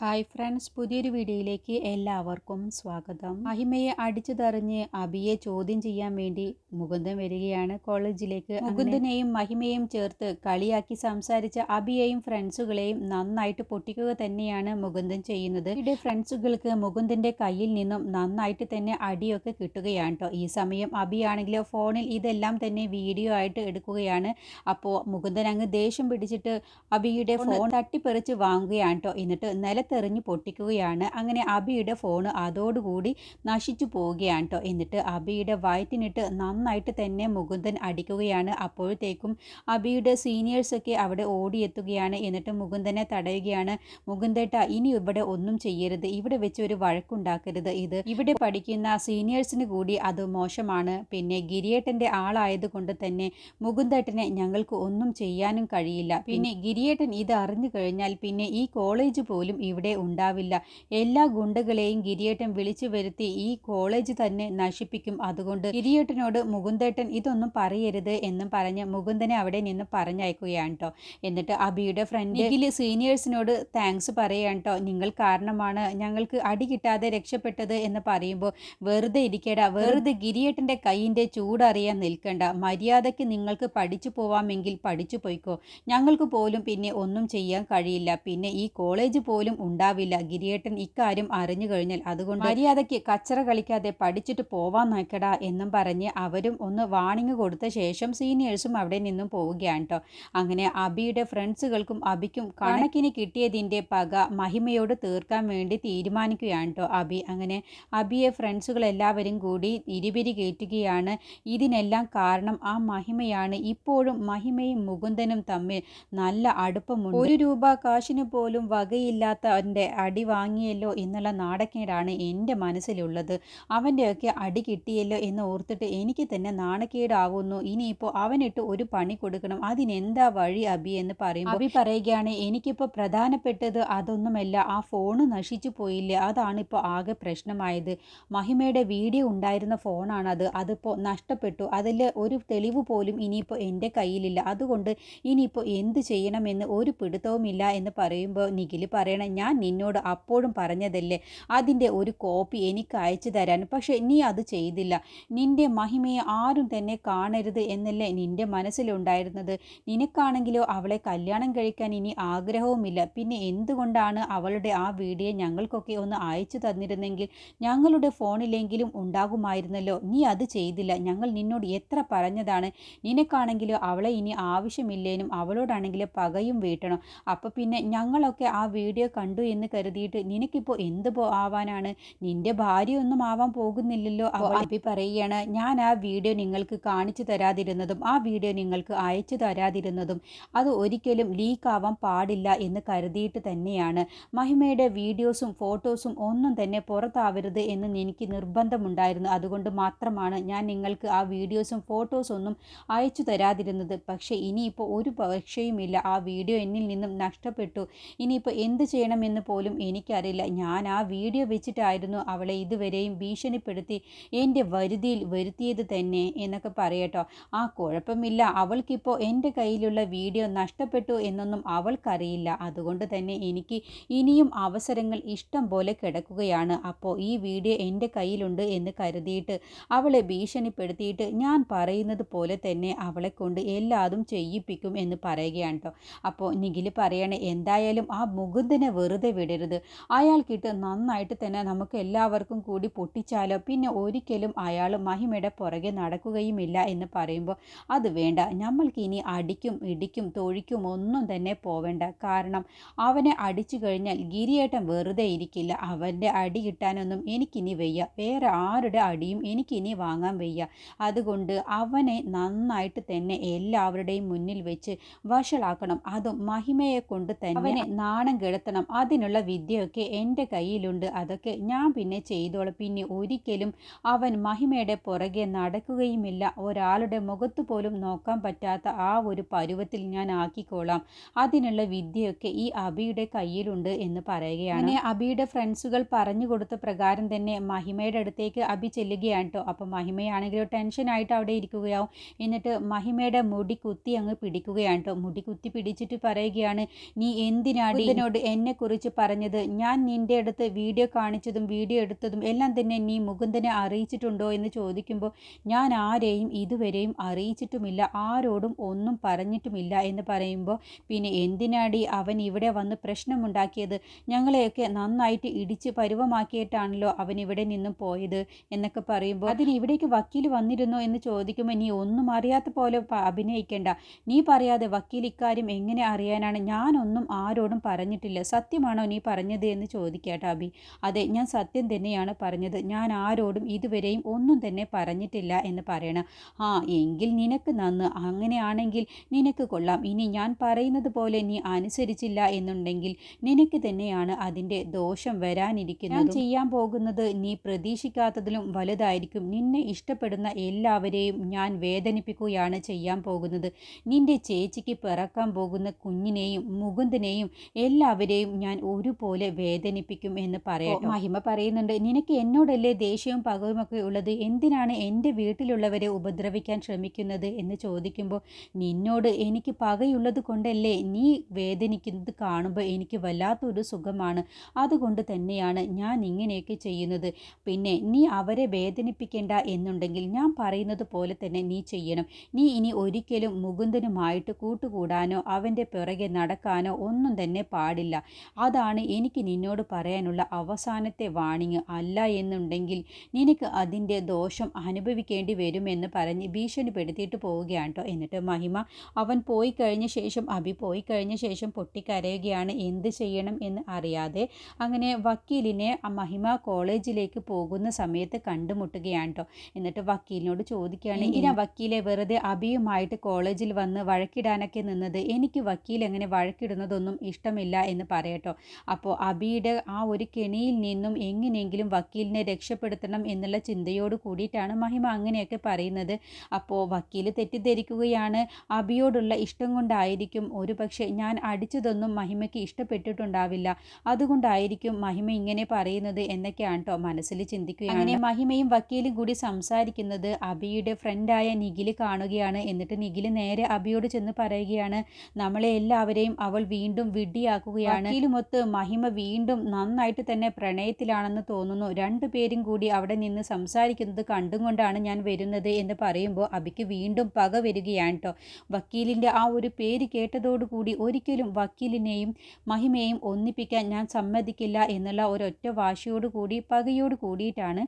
Hi friends പുതിയൊരു വീഡിയോയിലേക്ക് എല്ലാവർക്കും സ്വാഗതം. മഹിമയെ അടിച്ചു തെറിഞ്ഞ് അബിയെ ചോദ്യം ചെയ്യാൻ വേണ്ടി മുകുന്ദൻ വരികയാണ് കോളേജിലേക്ക്. മുകുന്ദനെയും മഹിമയെയും ചേർത്ത് കളിയാക്കി സംസാരിച്ച അബിയെയും ഫ്രണ്ട്സുകളെയും നന്നായിട്ട് പൊട്ടിക്കുക തന്നെയാണ് മുകുന്ദൻ ചെയ്യുന്നത്. ഇവിടെ ഫ്രണ്ട്സുകൾക്ക് മുകുന്ദന്റെ കയ്യിൽ നിന്നും നന്നായിട്ട് തന്നെ അടിയൊക്കെ കിട്ടുകയാണ് കേട്ടോ ഈ സമയം അബിയാണെങ്കിലോ ഫോണിൽ ഇതെല്ലാം തന്നെ വീഡിയോ ആയിട്ട് എടുക്കുകയാണ്. അപ്പോൾ മുകുന്ദൻ അങ്ങ് ദേഷ്യം പിടിച്ചിട്ട് അബിയുടെ ഫോൺ തട്ടിപ്പറിച്ച് വാങ്ങുകയാണ് കേട്ടോ എന്നിട്ട് നിലത്തെറിഞ്ഞ് പൊട്ടിക്കുകയാണ്. അങ്ങനെ അബിയുടെ ഫോൺ അതോടുകൂടി നശിച്ചു പോവുകയാണ് കേട്ടോ എന്നിട്ട് അബിയുടെ വയറ്റിനിട്ട് നന്നായിട്ട് തന്നെ മുകുന്ദൻ അടിക്കുകയാണ്. അപ്പോഴത്തേക്കും അബിയുടെ സീനിയേഴ്സൊക്കെ അവിടെ ഓടിയെത്തുകയാണ്. എന്നിട്ട് മുകുന്ദനെ തടയുകയാണ്. മുകുന്ദേട്ട ഇനി ഇവിടെ ഒന്നും ചെയ്യരുത്. ഇവിടെ വെച്ച് ഒരു വഴക്കുണ്ടാക്കരുത്. ഇത് ഇവിടെ പഠിക്കുന്ന സീനിയേഴ്സിന് കൂടി അത് മോശമാണ്. പിന്നെ ഗിരിയേട്ടന്റെ ആളായതുകൊണ്ട് തന്നെ മുകുന്ദേട്ടനെ ഞങ്ങൾക്ക് ഒന്നും ചെയ്യാനും കഴിയില്ല. പിന്നെ ഗിരിയേട്ടൻ ഇത് അറിഞ്ഞു കഴിഞ്ഞാൽ പിന്നെ ഈ കോളേജ് പോലും ഇവിടെ ഉണ്ടാവില്ല. എല്ലാ ഗുണ്ടകളെയും ഗിരിയേട്ടൻ വിളിച്ചു വരുത്തി ഈ കോളേജ് തന്നെ നശിപ്പിക്കും. അതുകൊണ്ട് ഗിരിയേട്ടനോട് മുകുന്ദേട്ടൻ ഇതൊന്നും പറയരുത് എന്നും പറഞ്ഞ് മുകുന്ദനെ അവിടെ നിന്ന് പറഞ്ഞയക്കുകയാണ് കേട്ടോ എന്നിട്ട് അബിയുടെ ഫ്രണ്ട് ഇതിൽ സീനിയേഴ്സിനോട് താങ്ക്സ് പറയുകയാണ് കേട്ടോ നിങ്ങൾ കാരണമാണ്. ഞങ്ങൾക്ക് അടി കിട്ടാതെ രക്ഷപ്പെട്ടത് എന്ന് പറയുമ്പോൾ വെറുതെ ഇരിക്കടാ. വെറുതെ ഗിരിയേട്ടന്റെ കൈയിന്റെ ചൂടറിയാൻ നിൽക്കണ്ട. മര്യാദയ്ക്ക് നിങ്ങൾക്ക് പഠിച്ചു പോവാമെങ്കിൽ പഠിച്ചു പോയിക്കോ. ഞങ്ങൾക്ക് പോലും പിന്നെ ഒന്നും ചെയ്യാൻ കഴിയില്ല. പിന്നെ ഈ കോളേജ് പോലും ഉണ്ടാവില്ല. ഗിരിയേട്ടൻ ഇക്കാര്യം അറിഞ്ഞു കഴിഞ്ഞാൽ അതുകൊണ്ട് മര്യാദയ്ക്ക് കച്ചറ കളിക്കാതെ പഠിച്ചിട്ട് പോവാൻ നോക്കടാ എന്നും പറഞ്ഞ് അവരും ഒന്ന് വാണിംഗ് കൊടുത്ത ശേഷം സീനിയേഴ്സും അവിടെ നിന്നും പോവുകയാണ് കേട്ടോ അങ്ങനെ അബിയുടെ ഫ്രണ്ട്സുകൾക്കും അബിക്കും കണക്കിന് കിട്ടിയതിന്റെ പക മഹിമയോട് തീർക്കാൻ വേണ്ടി തീരുമാനിക്കുകയാണ് കേട്ടോ അബി. അങ്ങനെ അബിയെ ഫ്രണ്ട്സുകൾ എല്ലാവരും കൂടി ഇരുപിരി കയറ്റുകയാണ്. ഇതിനെല്ലാം കാരണം ആ മഹിമയാണ്. ഇപ്പോഴും മഹിമയും മുകുന്ദനും തമ്മിൽ നല്ല അടുപ്പമുണ്ട്. ഒരു രൂപ കാശിന് പോലും വകയില്ലാത്ത അവന്റെ അടി വാങ്ങിയല്ലോ എന്നുള്ള നാണക്കേടാണ് എന്റെ മനസ്സിലുള്ളത്. അവന്റെയൊക്കെ അടി കിട്ടിയല്ലോ എന്ന് ഓർത്തിട്ട് എനിക്ക് തന്നെ നാണക്കേടാവുന്നു. ഇനിയിപ്പോൾ അവനിട്ട് ഒരു പണി കൊടുക്കണം. അതിനെന്താ വഴി അബി എന്ന് പറയും അബി പറയുകയാണ് എനിക്കിപ്പോൾ പ്രധാനപ്പെട്ടത് അതൊന്നുമല്ല. ആ ഫോണ് നശിച്ചു പോയില്ലേ? അതാണ് ഇപ്പോൾ ആകെ പ്രശ്നമായത്. മഹിമയുടെ വീഡിയോ ഉണ്ടായിരുന്ന ഫോണാണത് അതിപ്പോൾ നഷ്ടപ്പെട്ടു. അതിൽ ഒരു തെളിവ് പോലും ഇനിയിപ്പോൾ എന്റെ കയ്യിലില്ല. അതുകൊണ്ട് ഇനിയിപ്പോൾ എന്ത് ചെയ്യണമെന്ന് ഒരു പിടുത്തവുമില്ല എന്ന് പറയുമ്പോൾ നിഖിൽ പറയണം ഞാൻ നിന്നോട് അപ്പോഴും പറഞ്ഞതല്ലേ? അതിന്റെ ഒരു കോപ്പി എനിക്ക് അയച്ചു തരാൻ. പക്ഷേ നീ അത് ചെയ്തില്ല. നിന്റെ മഹിമയെ ആരും തന്നെ കാണരുത് എന്നല്ലേ നിന്റെ മനസ്സിലുണ്ടായിരുന്നത്. നിനക്കാണെങ്കിലോ അവളെ കല്യാണം കഴിക്കാൻ ഇനി ആഗ്രഹവുമില്ല. പിന്നെ എന്തുകൊണ്ടാണ് അവളുടെ ആ വീഡിയോ ഞങ്ങൾക്കൊക്കെ ഒന്ന് അയച്ചു തന്നിരുന്നെങ്കിൽ ഞങ്ങളുടെ ഫോണിലെങ്കിലും ഉണ്ടാകുമായിരുന്നല്ലോ? നീ അത് ചെയ്തില്ല. ഞങ്ങൾ നിന്നോട് എത്ര പറഞ്ഞതാണ്? നിനക്കാണെങ്കിലോ അവളെ ഇനി ആവശ്യമില്ലേനും അവളോടാണെങ്കിലും പകയും വീട്ടണം. അപ്പോൾ പിന്നെ ഞങ്ങളൊക്കെ ആ വീഡിയോ കണ്ടു എന്ന് കരുതിയിട്ട് നിനക്കിപ്പോൾ എന്ത് ആവാനാണ്? നിന്റെ ഭാര്യ ഒന്നും ആവാൻ പോകുന്നില്ലല്ലോ അവൾ അബി പറയുകയാണ്. ഞാൻ ആ വീഡിയോ നിങ്ങൾക്ക് കാണിച്ചു തരാതിരുന്നതും ആ വീഡിയോ നിങ്ങൾക്ക് അയച്ചു തരാതിരുന്നതും അത് ഒരിക്കലും ലീക്ക് ആവാൻ പാടില്ല എന്ന് കരുതിയിട്ട് തന്നെയാണ്. മഹിമയുടെ വീഡിയോസും ഫോട്ടോസും ഒന്നും തന്നെ പുറത്താവരുത് എന്ന് എനിക്ക് നിർബന്ധമുണ്ടായിരുന്നു. അതുകൊണ്ട് മാത്രമാണ് ഞാൻ നിങ്ങൾക്ക് ആ വീഡിയോസും ഫോട്ടോസും ഒന്നും അയച്ചു തരാതിരുന്നത്. പക്ഷേ ഇനിയിപ്പോൾ ഒരു പക്ഷയുമില്ല ആ വീഡിയോ എന്നിൽ നിന്നും നഷ്ടപ്പെട്ടു. ഇനിയിപ്പോൾ എന്ത് ചെയ്യണമെന്ന് പോലും എനിക്കറിയില്ല. ഞാൻ ആ വീഡിയോ വെച്ചിട്ടായിരുന്നു അവളെ ഇതുവരെയും ഭീഷണിപ്പെടുത്തി എന്റെ വരുതിയിൽ വരുത്തിയത് തന്നെ എന്നൊക്കെ പറയട്ടോ. ആ കുഴപ്പമില്ല. അവൾക്കിപ്പോൾ എന്റെ കയ്യിലുള്ള വീഡിയോ നഷ്ടപ്പെട്ടു എന്നൊന്നും അവൾക്കറിയില്ല. അതുകൊണ്ട് തന്നെ എനിക്ക് ഇനിയും അവസരങ്ങൾ ഇഷ്ടം പോലെ കിടക്കുകയാണ്. അപ്പോൾ ഈ വീഡിയോ എന്റെ കയ്യിലുണ്ട് എന്ന് കരുതിയിട്ട് അവളെ ഭീഷണിപ്പെടുത്തിയിട്ട് ഞാൻ പറയുന്നത് പോലെ തന്നെ അവളെ കൊണ്ട് എല്ലാതും ചെയ്യിപ്പിക്കും എന്ന് പറയുകയാണ് കേട്ടോ അപ്പോൾ നിഖിൽ പറയണേ എന്തായാലും ആ മുകുന്ദനെ വെറുതെ വിടരുത്. അയാൾക്കിട്ട് നന്നായിട്ട് തന്നെ നമുക്ക് എല്ലാവർക്കും കൂടി പൊട്ടിച്ചാലോ? പിന്നെ ഒരിക്കലും അയാൾ മഹിമയുടെ പുറകെ നടക്കുകയുമില്ല എന്ന് പറയുമ്പോൾ അത് വേണ്ട. നമ്മൾക്കിനി അടിക്കും ഇടിക്കും തൊഴിക്കും ഒന്നും തന്നെ പോവേണ്ട. കാരണം അവനെ അടിച്ചു കഴിഞ്ഞാൽ ഗിരിയേട്ടൻ വെറുതെ ഇരിക്കില്ല. അവന്റെ അടി കിട്ടാനൊന്നും എനിക്കിനി വയ്യ. വേറെ ആരുടെ അടിയും എനിക്കിനി വാങ്ങാൻ വയ്യ. അതുകൊണ്ട് അവനെ നന്നായിട്ട് തന്നെ എല്ലാവരുടെയും മുന്നിൽ വെച്ച് വഷളാക്കണം. അതും മഹിമയെ കൊണ്ട് തന്നെ അവനെ നാണം കെടുത്തണം. അതിനുള്ള വിദ്യയൊക്കെ എന്റെ കയ്യിലുണ്ട്. അതൊക്കെ ഞാൻ പിന്നെ ചെയ്തോളെ. പിന്നെ ഒരിക്കലും അവൻ മഹിമയുടെ പുറകെ നടക്കുകയുമില്ല. ഒരാളുടെ മുഖത്ത് പോലും നോക്കാൻ പറ്റാത്ത ആ ഒരു പരുവത്തിൽ ഞാൻ ആക്കിക്കോളാം. അതിനുള്ള വിദ്യയൊക്കെ ഈ അബിയുടെ കയ്യിലുണ്ട് എന്ന് പറയുകയാണ്. അങ്ങനെ അബിയുടെ ഫ്രണ്ട്സുകൾ പറഞ്ഞു കൊടുത്ത പ്രകാരം തന്നെ മഹിമയുടെ അടുത്തേക്ക് അബി ചെല്ലുകയാണ് കേട്ടോ അപ്പോൾ മഹിമയാണെങ്കിലും ടെൻഷനായിട്ട് അവിടെ ഇരിക്കുകയാവും. എന്നിട്ട് മഹിമയുടെ മുടി കുത്തി അങ്ങ് പിടിക്കുകയാണ് കേട്ടോ മുടി കുത്തി പിടിച്ചിട്ട് പറയുകയാണ് നീ എന്തിനാണ് ഇതിനോട് എന്നെ കുറിച്ച് പറഞ്ഞത്. ഞാൻ നിന്റെ അടുത്ത് വീഡിയോ കാണിച്ചതും വീഡിയോ എടുത്തതും എല്ലാം തന്നെ നീ മുകുന്ദനെ അറിയിച്ചിട്ടുണ്ടോ എന്ന് ചോദിക്കുമ്പോൾ ഞാൻ ആരെയും ഇതുവരെയും അറിയിച്ചിട്ടുമില്ല. ആരോടും ഒന്നും പറഞ്ഞിട്ടുമില്ല എന്ന് പറയുമ്പോൾ പിന്നെ എന്തിനാടി അവൻ ഇവിടെ വന്ന് പ്രശ്നമുണ്ടാക്കിയത്? ഞങ്ങളെയൊക്കെ നന്നായിട്ട് ഇടിച്ച് പരുവമാക്കിയിട്ടാണല്ലോ അവൻ ഇവിടെ നിന്നും പോയത് എന്നൊക്കെ പറയുമ്പോൾ അതിന് ഇവിടേക്ക് വക്കീൽ വന്നിരുന്നോ എന്ന് ചോദിക്കുമ്പോൾ നീ ഒന്നും അറിയാത്ത പോലെ അഭിനയിക്കേണ്ട. നീ പറയാതെ വക്കീൽ ഇക്കാര്യം എങ്ങനെ അറിയാനാണ്? ഞാനൊന്നും ആരോടും പറഞ്ഞിട്ടില്ല. സത്യമാണോ നീ പറഞ്ഞത് എന്ന് ചോദിക്കാട്ടോ അബി അതെ ഞാൻ സത്യം തന്നെയാണ് പറഞ്ഞത്. ഞാൻ ആരോടും ഇതുവരെയും ഒന്നും തന്നെ പറഞ്ഞിട്ടില്ല എന്ന് പറയണം. ആ എങ്കിൽ നിനക്ക് നന്ന്. അങ്ങനെയാണെങ്കിൽ നിനക്ക് കൊള്ളാം. ഇനി ഞാൻ പറയുന്നത് പോലെ നീ അനുസരിച്ചില്ല എന്നുണ്ടെങ്കിൽ നിനക്ക് തന്നെയാണ് അതിന്റെ ദോഷം വരാനിരിക്കുന്നത്. ചെയ്യാൻ പോകുന്നത് നീ പ്രതീക്ഷിക്കാത്തതിലും വലുതായിരിക്കും. നിന്നെ ഇഷ്ടപ്പെടുന്ന എല്ലാവരെയും ഞാൻ വേദനിപ്പിക്കുകയാണ് ചെയ്യാൻ പോകുന്നത്. നിന്റെ ചേച്ചിക്ക് പിറക്കാൻ പോകുന്ന കുഞ്ഞിനെയും മുകുന്ദനെയും എല്ലാവരെയും ഞാൻ ഒരുപോലെ വേദനിപ്പിക്കും എന്ന് പറയാം മഹിമ പറയുന്നുണ്ട്. നിനക്ക് എന്നോടല്ലേ ദേഷ്യവും പകവുമൊക്കെ ഉള്ളത്? എന്തിനാണ് എന്റെ വീട്ടിലുള്ളവരെ ഉപദ്രവിക്കാൻ ശ്രമിക്കുന്നത് എന്ന് ചോദിക്കുമ്പോൾ നിന്നോട് എനിക്ക് പകയുള്ളത് കൊണ്ടല്ലേ നീ വേദനിക്കുന്നത് കാണുമ്പോൾ എനിക്ക് വല്ലാത്തൊരു സുഖമാണ്. അതുകൊണ്ട് തന്നെയാണ് ഞാൻ ഇങ്ങനെയൊക്കെ ചെയ്യുന്നത്. പിന്നെ നീ അവരെ വേദനിപ്പിക്കേണ്ട എന്നുണ്ടെങ്കിൽ ഞാൻ പറയുന്നത് പോലെ തന്നെ നീ ചെയ്യണം. നീ ഇനി ഒരിക്കലും മുകുന്ദനുമായിട്ട് കൂട്ടുകൂടാനോ അവന്റെ പിറകെ നടക്കാനോ ഒന്നും തന്നെ പാടില്ല. അതാണ് എനിക്ക് നിന്നോട് പറയാനുള്ള അവസാനത്തെ വാണിങ് അല്ല എന്നുണ്ടെങ്കിൽ നിനക്ക് അതിന്റെ ദോഷം അനുഭവിക്കേണ്ടി വരുമെന്ന് പറഞ്ഞ് ഭീഷണിപ്പെടുത്തിയിട്ട് പോവുകയാണ് കേട്ടോ എന്നിട്ട് മഹിമ അവൻ പോയി കഴിഞ്ഞ ശേഷം അഭി പോയി കഴിഞ്ഞ ശേഷം പൊട്ടിക്കരയുകയാണ്. എന്ത് ചെയ്യണം എന്ന് അറിയാതെ അങ്ങനെ വക്കീലിനെ മഹിമ കോളേജിലേക്ക് പോകുന്ന സമയത്ത് കണ്ടുമുട്ടുകയാണ് കേട്ടോ എന്നിട്ട് വക്കീലിനോട് ചോദിക്കുകയാണ് എന്തിനാ വക്കീലെ വെറുതെ അഭിയുമായിട്ട് കോളേജിൽ വന്ന് വഴക്കിടാനൊക്കെ നിന്നത്? എനിക്ക് വക്കീൽ എങ്ങനെ വഴക്കിടുന്നതൊന്നും ഇഷ്ടമില്ല എന്ന് പറയട്ടോ. അപ്പോൾ അബിയുടെ ആ ഒരു കെണിയിൽ നിന്നും എങ്ങനെയെങ്കിലും വക്കീലിനെ രക്ഷപ്പെടുത്തണം എന്നുള്ള ചിന്തയോട് കൂടിയിട്ടാണ് മഹിമ അങ്ങനെയൊക്കെ പറയുന്നത്. അപ്പോൾ വക്കീൽ തെറ്റിദ്ധരിക്കുകയാണ്. അബിയോടുള്ള ഇഷ്ടം കൊണ്ടായിരിക്കും. ഒരു പക്ഷേ ഞാൻ അടിച്ചതൊന്നും മഹിമയ്ക്ക് ഇഷ്ടപ്പെട്ടിട്ടുണ്ടാവില്ല. അതുകൊണ്ടായിരിക്കും മഹിമ ഇങ്ങനെ പറയുന്നത് എന്നൊക്കെയാണ് കേട്ടോ മനസ്സിൽ ചിന്തിക്കുക അങ്ങനെ മഹിമയും വക്കീലും കൂടി സംസാരിക്കുന്നത് അബിയുടെ ഫ്രണ്ടായ നിഖിൽ കാണുകയാണ്. എന്നിട്ട് നിഖിൽ നേരെ അബിയോട് ചെന്ന് പറയുകയാണ്. നമ്മളെ എല്ലാവരെയും അവൾ വീണ്ടും വിഡ്ഢിയാക്കുകയാണ്. വക്കീലുമൊത്ത് മഹിമ വീണ്ടും നന്നായിട്ട് തന്നെ പ്രണയത്തിലാണെന്ന് തോന്നുന്നു. രണ്ടു പേരും കൂടി അവിടെ നിന്ന് സംസാരിക്കുന്നത് കണ്ടുകൊണ്ടാണ് ഞാൻ വരുന്നത് എന്ന് പറയുമ്പോൾ അബിക്ക് വീണ്ടും പക വരികയാണ് കേട്ടോ വക്കീലിന്റെ ആ ഒരു പേര് കേട്ടതോടുകൂടി ഒരിക്കലും വക്കീലിനെയും മഹിമയെയും ഒന്നിപ്പിക്കാൻ ഞാൻ സമ്മതിക്കില്ല എന്നുള്ള ഒരൊറ്റ വാശിയോട് കൂടി പകയോട് കൂടിയിട്ടാണ്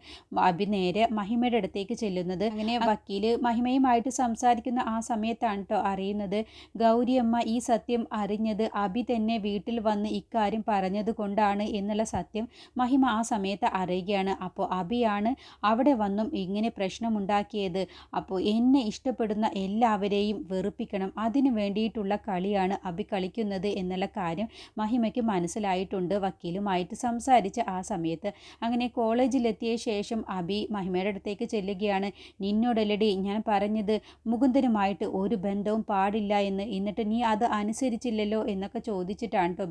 അബി നേരെ മഹിമയുടെ അടുത്തേക്ക് ചെല്ലുന്നത്. അങ്ങനെ വക്കീൽ മഹിമയുമായിട്ട് സംസാരിക്കുന്ന ആ സമയത്താണ് കേട്ടോ അറിയുന്നത്. ഗൗരിയമ്മ ഈ സത്യം അറിഞ്ഞത് അബി തന്നെ വീട്ടിൽ വന്ന് ഇക്കാര്യം പറഞ്ഞത് കൊണ്ടാണ് എന്നുള്ള സത്യം മഹിമ ആ സമയത്ത് അറിയുകയാണ്. അപ്പോൾ അബിയാണ് അവിടെ വന്നും ഇങ്ങനെ പ്രശ്നമുണ്ടാക്കിയത്. അപ്പോൾ എന്നെ ഇഷ്ടപ്പെടുന്ന എല്ലാവരെയും വെറുപ്പിക്കണം. അതിനു വേണ്ടിയിട്ടുള്ള കളിയാണ് അബി കളിക്കുന്നത് എന്നുള്ള കാര്യം മഹിമയ്ക്ക് മനസ്സിലായിട്ടുണ്ട്. വക്കീലുമായിട്ട് സംസാരിച്ച ആ സമയത്ത് അങ്ങനെ കോളേജിലെത്തിയ ശേഷം അബി മഹിമയുടെ അടുത്തേക്ക് ചെല്ലുകയാണ്. നിന്നോടല്ലടി ഞാൻ പറഞ്ഞത് മുകുന്ദനുമായിട്ട് ഒരു ബന്ധവും പാടില്ല എന്ന്. എന്നിട്ട് നീ അത് അനുസരിച്ചില്ലല്ലോ എന്നൊക്കെ ചോദിച്ചിട്ടാണ് കേട്ടോ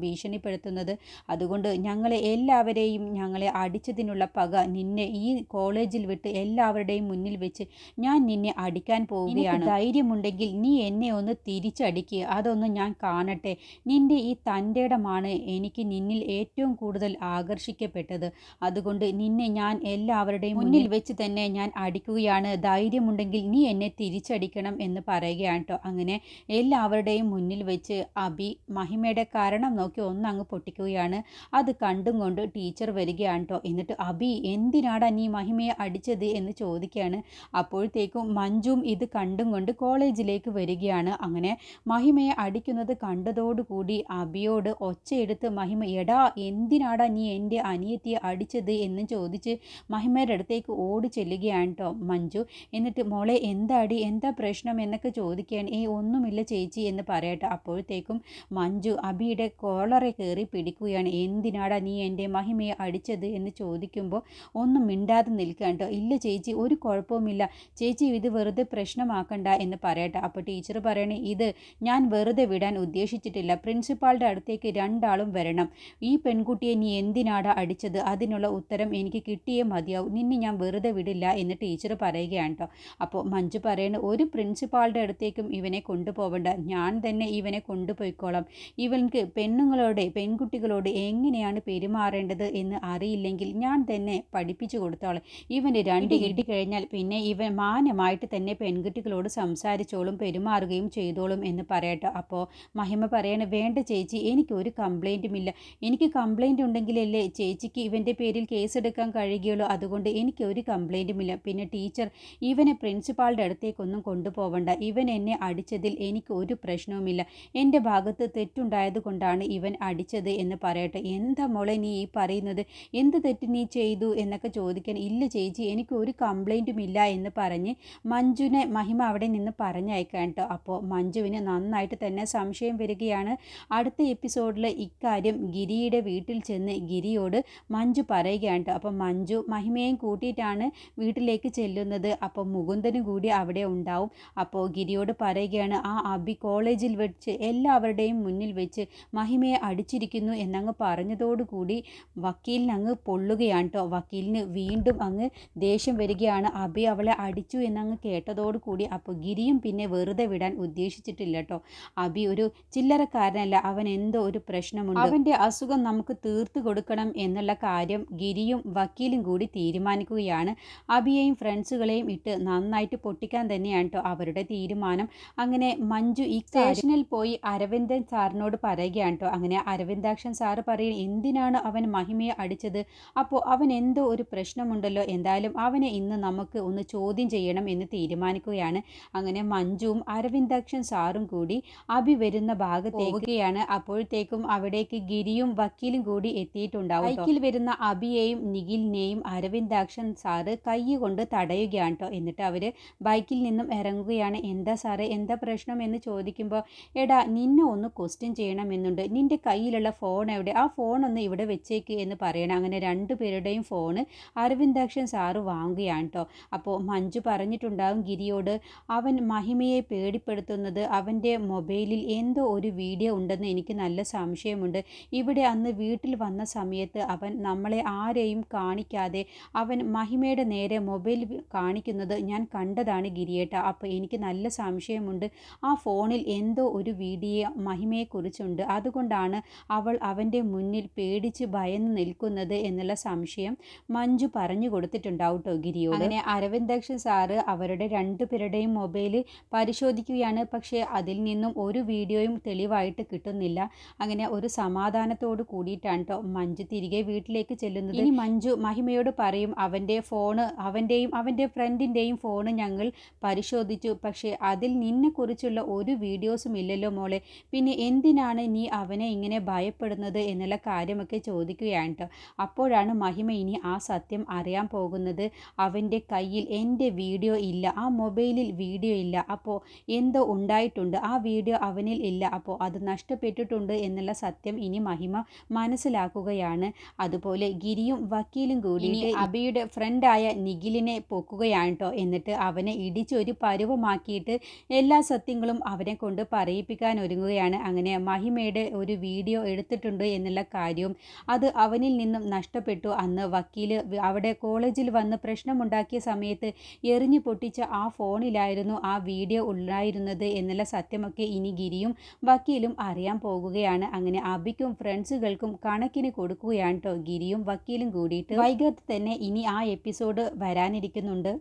ഭീഷണിപ്പെടുത്തുന്നത് അതുകൊണ്ട് ഞങ്ങളെ എല്ലാവരെയും ഞങ്ങളെ അടിച്ചതിനുള്ള പക നിന്നെ ഈ കോളേജിൽ വിട്ട് എല്ലാവരുടെയും മുന്നിൽ വെച്ച് ഞാൻ നിന്നെ അടിക്കാൻ പോവുകയാണ്. ധൈര്യമുണ്ടെങ്കിൽ നീ എന്നെ ഒന്ന് തിരിച്ചടിക്കുക അതൊന്ന് ഞാൻ കാണട്ടെ. നിന്റെ ഈ തന്റെടമാണ് എനിക്ക് നിന്നിൽ ഏറ്റവും കൂടുതൽ ആകർഷിക്കപ്പെട്ടത്. അതുകൊണ്ട് നിന്നെ ഞാൻ എല്ലാവരുടെയും മുന്നിൽ വെച്ച് തന്നെ ഞാൻ അടിക്കുകയാണ്. ധൈര്യമുണ്ടെങ്കിൽ നീ എന്നെ തിരിച്ചടിക്കണം എന്ന് പറയുകയാണ് കേട്ടോ അങ്ങനെ എല്ലാവരുടെയും മുന്നിൽ വെച്ച് അബി മഹിമയുടെ കാരണം നോക്കി ഒന്നങ്ങ് പൊട്ടിക്കുകയാണ്. അത് കണ്ടും കൊണ്ട് ടീച്ചർ വരികയാണ് കേട്ടോ എന്നിട്ട് അബി എന്തിനാടാ നീ മഹിമയെ അടിച്ചത്? എന്ന് ചോദിക്കുകയാണ്. അപ്പോഴത്തേക്കും മഞ്ജുവും ഇത് കണ്ടും കൊണ്ട് കോളേജിലേക്ക് വരികയാണ്. അങ്ങനെ മഹിമയെ അടിക്കുന്നത് കണ്ടതോടുകൂടി അബിയോട് ഒച്ചയെടുത്ത് മഹിമ എടാ എന്തിനാടാ നീ എന്റെ അനിയത്തിയെ അടിച്ചത്? എന്ന് ചോദിച്ച് മഹിമയുടെ അടുത്തേക്ക് ഓടി ചെല്ലുകയാണ് കേട്ടോ മഞ്ജു. എന്നിട്ട് മോളെ എന്താടി? എന്താ പ്രശ്നം? എന്നൊക്കെ ചോദിക്കുകയാണ്. ഏ ഒന്നുമില്ല ചേച്ചി എന്ന് പറയട്ടെ. അപ്പോഴത്തേക്കും മഞ്ജു അബിയുടെ കോളറെ കയറി പിടിക്കുകയാണ്. എന്തിനാടാ നീ എന്റെ മഹിമയെ അടിച്ചത് എന്ന് ചോദിക്കുമ്പോൾ ഒന്നും മിണ്ടാതെ നിൽക്കുക കേട്ടോ. ഇല്ല ചേച്ചി ഒരു കുഴപ്പവുമില്ല. ചേച്ചി ഇത് വെറുതെ പ്രശ്നമാക്കണ്ട എന്ന് പറയട്ടെ. അപ്പോൾ ടീച്ചർ പറയണേ ഇത് ഞാൻ വെറുതെ വിടാൻ ഉദ്ദേശിച്ചിട്ടില്ല. പ്രിൻസിപ്പാളുടെ അടുത്തേക്ക് രണ്ടാളും വരണം. ഈ പെൺകുട്ടിയെ നീ എന്തിനാടാ അടിച്ചത്? അതിനുള്ള ഉത്തരം എനിക്ക് കിട്ടിയേ മതിയാവും. നിന്നെ ഞാൻ വെറുതെ വിടില്ല എന്ന് ടീച്ചർ പറയുകയാണ് കേട്ടോ. അപ്പോൾ മഞ്ജു പറയണ ഒരു പ്രിൻസിപ്പാളുടെ അടുത്തേക്കും ഇവനെ കൊണ്ടുപോകണ്ട ഞാൻ തന്നെ ഇവനെ കൊണ്ടുപോയിക്കോളാം. ഇവൻക്ക് പെണ്ണുങ്ങളോടെ പെൺകുട്ടികളോട് എങ്ങനെയാണ് പെരുമാറേണ്ടത് എന്ന് അറിയില്ലെങ്കിൽ ഞാൻ തന്നെ പഠിപ്പിച്ചു കൊടുത്തോളെ. ഇവന് രണ്ട് കിട്ടി കഴിഞ്ഞാൽ പിന്നെ ഇവൻ മാന്യമായിട്ട് തന്നെ പെൺകുട്ടികളോട് സംസാരിച്ചോളും പെരുമാറുകയും ചെയ്തോളും എന്ന് പറയട്ടോ. അപ്പോൾ മഹിമ പറയണ വേണ്ട ചേച്ചി എനിക്ക് ഒരു കംപ്ലൈന്റുമില്ല എനിക്ക് കംപ്ലൈന്റ് ഉണ്ടെങ്കിലല്ലേ ചേച്ചിക്ക് ഇവന്റെ പേരിൽ കേസെടുക്കാൻ കഴിയുകയുള്ളൂ. അതുകൊണ്ട് എനിക്ക് ഒരു കംപ്ലൈന്റുമില്ല പിന്നെ ടീച്ചർ ഇവനെ പ്രിൻസിപ്പാളുടെ അടുത്തേക്കൊന്നും കൊണ്ടുപോകണ്ട ഇവൻ എന്നെ അടിച്ചതിൽ എനിക്ക് ഒരു പ്രശ്നവുമില്ല. എന്റെ ഭാഗത്ത് തെറ്റുണ്ടായത് കൊണ്ടാണ് ഇവൻ അടിച്ചത്. എന്ന് പറയട്ടെ. എന്താ മോളെ നീ ഈ പറയുന്നത്? എന്ത് തെറ്റ് നീ ചെയ്തു എന്നൊക്കെ ചോദിക്കാൻ ഇല്ല ചേച്ചി എനിക്ക് ഒരു കംപ്ലൈന്റും ഇല്ല എന്ന് പറഞ്ഞ് മഞ്ജുവിനെ മഹിമ അവിടെ നിന്ന് പറഞ്ഞയക്കാൻ കേട്ടോ. അപ്പോൾ മഞ്ജുവിന് നന്നായിട്ട് തന്നെ സംശയം വരികയാണ്. അടുത്ത എപ്പിസോഡിൽ ഇക്കാര്യം ഗിരിയുടെ വീട്ടിൽ ചെന്ന് ഗിരിയോട് മഞ്ജു പറയുകയാണ് കേട്ടോ. അപ്പോൾ മഞ്ജു മഹിമയും കൂട്ടിയിട്ടാണ് വീട്ടിലേക്ക് ചെല്ലുന്നത്. അപ്പോൾ മുകുന്ദനും കൂടി അവിടെ ഉണ്ടാവും. അപ്പോൾ ഗിരിയോട് പറയുകയാണ് ആ അബി കോളേജിൽ വെച്ച് എല്ലാവരുടെയും മുന്നിൽ വെച്ച് മഹിമയെ അടിച്ചിരിക്കുന്നു എന്നങ്ങ് പറഞ്ഞതോടുകൂടി വക്കീലിന് അങ്ങ് പൊള്ളുകയാണ് കേട്ടോ വക്കീലിന് വീണ്ടും അങ്ങ് ദേഷ്യം വരികയാണ്. അഭി അവളെ അടിച്ചു എന്നങ്ങ് കേട്ടതോടുകൂടി അപ്പോൾ ഗിരിയും പിന്നെ വെറുതെ വിടാൻ ഉദ്ദേശിച്ചിട്ടില്ല കേട്ടോ അഭി ഒരു ചില്ലറക്കാരനല്ല. അവൻ എന്തോ ഒരു പ്രശ്നമുണ്ട്. അവന്റെ അസുഖം നമുക്ക് തീർത്തു കൊടുക്കണം എന്നുള്ള കാര്യം ഗിരിയും വക്കീലും കൂടി തീരുമാനിക്കുകയാണ്. അബിയെയും ഫ്രണ്ട്സുകളെയും ഇട്ട് നന്നായിട്ട് പൊട്ടിക്കാൻ തന്നെയാണ് കേട്ടോ അവരുടെ തീരുമാനം. അങ്ങനെ മഞ്ജു ഈ സ്റ്റേഷനിൽ പോയി അരവിന്ദൻ സാറിനോട് പറയുകയാണ് കേട്ടോ അങ്ങനെ അരവിന്ദാക്ഷൻ സാറ് പറയും എന്തിനാണ് അവൻ മഹിമയെ അടിച്ചത്? അപ്പോൾ അവൻ എന്തോ ഒരു പ്രശ്നമുണ്ടല്ലോ എന്തായാലും അവനെ ഇന്ന് നമുക്ക് ഒന്ന് ചോദ്യം ചെയ്യണം എന്ന് തീരുമാനിക്കുകയാണ്. അങ്ങനെ മഞ്ജുവും അരവിന്ദാക്ഷൻ സാറും കൂടി അഭി വരുന്ന ഭാഗത്തേക്കുകയാണ് അപ്പോഴത്തേക്കും അവിടേക്ക് ഗിരിയും വക്കീലും കൂടി എത്തിയിട്ടുണ്ടാവും ബൈക്കിൽ വരുന്ന അഭിയെയും നിഖിലിനെയും അരവിന്ദാക്ഷൻ സാറ് കൈ കൊണ്ട് തടയുകയാണ് കേട്ടോ എന്നിട്ട് അവർ ബൈക്കിൽ നിന്നും ഇറങ്ങുകയാണ്. എന്താ സാറേ എന്താ പ്രശ്നം? എന്ന് ചോദിക്കുമ്പോൾ എടാ നിന്നെ ഒന്ന് ക്വസ്റ്റ്യൻ ചെയ്യണമെന്നുണ്ട് നിന്റെ കയ്യിലുള്ള ഫോൺ എവിടെ? ആ ഫോൺ ഒന്ന് ഇവിടെ വെച്ചേക്ക് എന്ന് പറയണം. അങ്ങനെ രണ്ടു പേരുടെയും ഫോണ് അരവിന്ദാക്ഷൻ സാറ് വാങ്ങുകയാണ് കേട്ടോ അപ്പോൾ മഞ്ജു പറഞ്ഞിട്ടുണ്ടാകും ഗിരിയോട് അവൻ മഹിമയെ പേടിപ്പെടുത്തുന്നത് അവന്റെ മൊബൈലിൽ എന്തോ ഒരു വീഡിയോ ഉണ്ടെന്ന് എനിക്ക് നല്ല സംശയമുണ്ട്. ഇവിടെ അന്ന് വീട്ടിൽ വന്ന സമയത്ത് അവൻ നമ്മളെ ആരെയും കാണിക്കാതെ അവൻ മഹിമയുടെ നേരെ മൊബൈൽ കാണിക്കുന്നത് ഞാൻ കണ്ടതാണ് ഗിരിയേട്ട. അപ്പോൾ എനിക്ക് നല്ല സംശയമുണ്ട്. ആ ഫോണിൽ എന്തോ ഒരു വീഡിയോ മഹിമയെക്കുറിച്ചുണ്ട്. അതുകൊണ്ടാണ് അവൾ അവന്റെ മുന്നിൽ പേടിച്ച് ഭയന്ന് നിൽക്കുന്നത് എന്നുള്ള സംശയം മഞ്ജു പറഞ്ഞു കൊടുത്തിട്ടുണ്ടാവും കേട്ടോ ഗിരിയോട്. അങ്ങനെ അരവിന്ദക്ഷൻ സാറ് അവരുടെ രണ്ടു പേരുടെയും മൊബൈൽ പരിശോധിക്കുകയാണ്. പക്ഷേ അതിൽ നിന്നും ഒരു വീഡിയോയും തെളിവായിട്ട് കിട്ടുന്നില്ല. അങ്ങനെ ഒരു സമാധാനത്തോട് കൂടിയിട്ടാണ് കേട്ടോ മഞ്ജു തിരികെ വീട്ടിലേക്ക് ചെല്ലുന്നത്. ഇനി മഞ്ജു മഹിമയോട് പറയും അവന്റെ ഫോണ് അവന്റെയും അവന്റെ ഫ്രണ്ടിന്റെയും ഫോണ് ഞങ്ങൾ പരിശോധിച്ചു. പക്ഷേ അതിൽ നിന്നെക്കുറിച്ചുള്ള ഒരു വീഡിയോസും ഇല്ലല്ലോ മോളെ. പിന്നെ എന്തിനാണ് നീ അവനെ ഇങ്ങനെ ഭയപ്പെടുന്നത് എന്നുള്ള കാര്യമൊക്കെ ചോദിക്കുകയാണ് കേട്ടോ അപ്പോഴാണ് മഹിമ ഇനി ആ സത്യം അറിയാൻ പോകുന്നത്. അവന്റെ കയ്യിൽ എന്റെ വീഡിയോ ഇല്ല. ആ മൊബൈലിൽ വീഡിയോ ഇല്ല. അപ്പോൾ എന്തോ ഉണ്ടായിട്ടുണ്ട്. ആ വീഡിയോ അവനിൽ ഇല്ല. അപ്പോൾ അത് നഷ്ടപ്പെട്ടിട്ടുണ്ട് എന്നുള്ള സത്യം ഇനി മഹിമ മനസ്സിലാക്കുകയാണ്. അതുപോലെ ഗിരിയും വക്കീലും കൂടി അബിയുടെ ഫ്രണ്ടായ നിഖിലിനെ പൊക്കുകയാണ് കേട്ടോ എന്നിട്ട് അവനെ ഇടിച്ചൊരു പരുവമാക്കിയിട്ട് എല്ലാ സത്യങ്ങളും അവനെ കൊണ്ട് പറയിപ്പിക്കാൻ ഒരുങ്ങുകയാണ്. അങ്ങനെ മഹിമയുടെ ഒരു വീഡിയോ എടുത്തിട്ടുണ്ട് എന്നുള്ള കാര്യവും അത് അവനിൽ നിന്നും നഷ്ടപ്പെട്ടു. അന്ന് വക്കീൽ അവിടെ കോളേജിൽ വന്ന് പ്രശ്നമുണ്ടാക്കിയ സമയത്ത് എറിഞ്ഞു പൊട്ടിച്ച ആ ഫോണിലായിരുന്നു ആ വീഡിയോ ഉണ്ടായിരുന്നത് എന്നുള്ള സത്യമൊക്കെ ഇനി ഗിരിയും വക്കീലും അറിയാൻ പോകുകയാണ്. അങ്ങനെ അബിക്കും ഫ്രണ്ട്സുകൾക്കും കണക്കിന് കൊടുക്കുകയാണ് കേട്ടോ ഗിരിയും വക്കീലും കൂടിയിട്ട്. വൈകാതെ തന്നെ ഇനി ആ എപ്പിസോഡ് വരാനിരിക്കുന്നുണ്ട്.